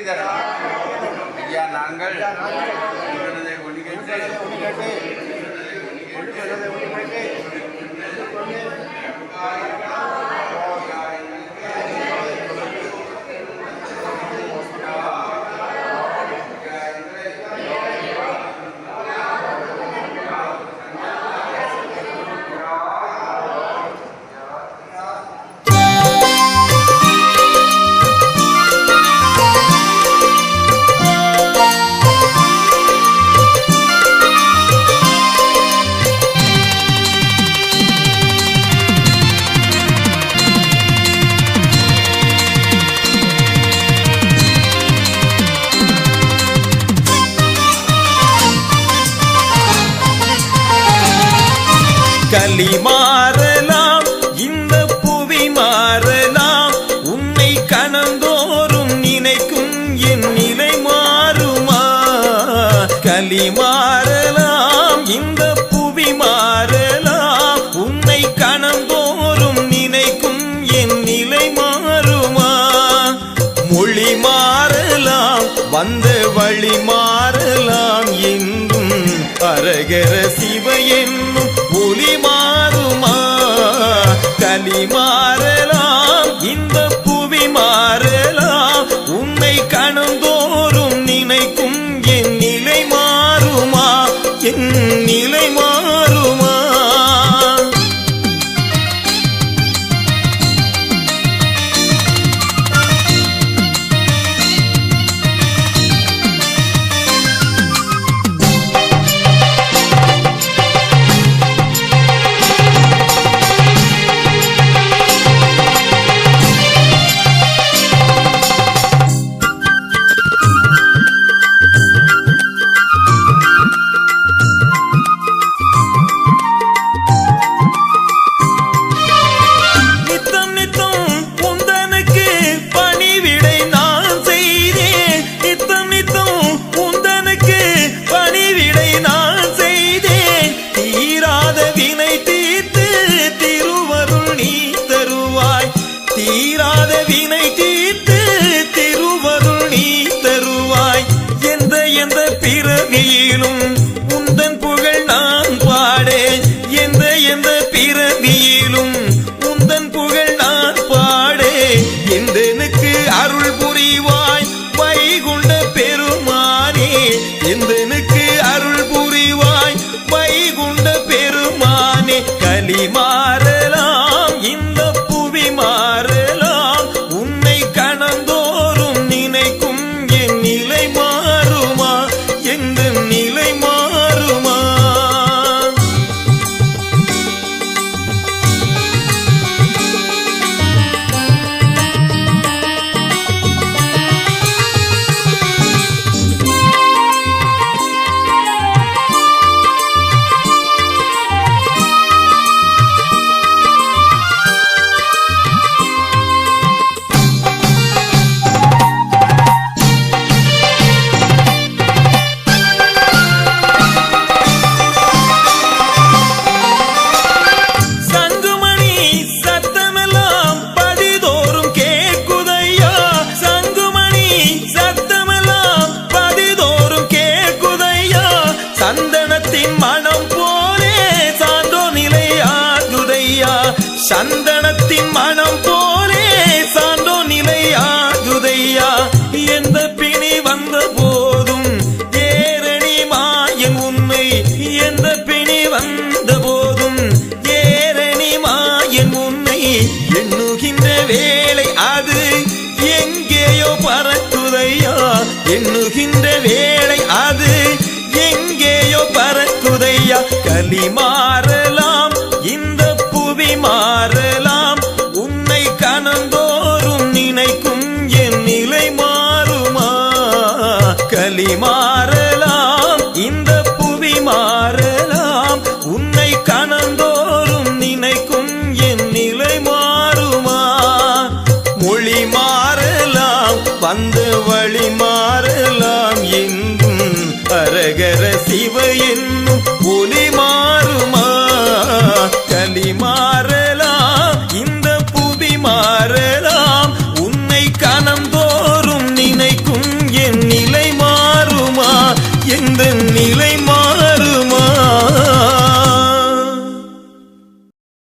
சக்திதர் ஐயா நாங்கள் ஒன்று கலிமாற கலிமாறல பிறவியிலும் உந்தன் புகழ் நான் பாடே எந்த எந்த பிறவியிலும் உந்தன் புகழ் நான் பாடே எந்தனுக்கு அருள் புரிவாய் வைகுண்ட பெருமானே. எந்தனுக்கு அருள் புரிவாய் வைகுண்ட பெருமானே. கலிமா எண்ணுகின்ற வேளை அது எங்கேயோ பறக்குதையா? களி மாறலாம் இந்த புவி மாறலாம். உன்னை கனந்தோறும் நினைக்கும் என் நிலை மாறுமா? களி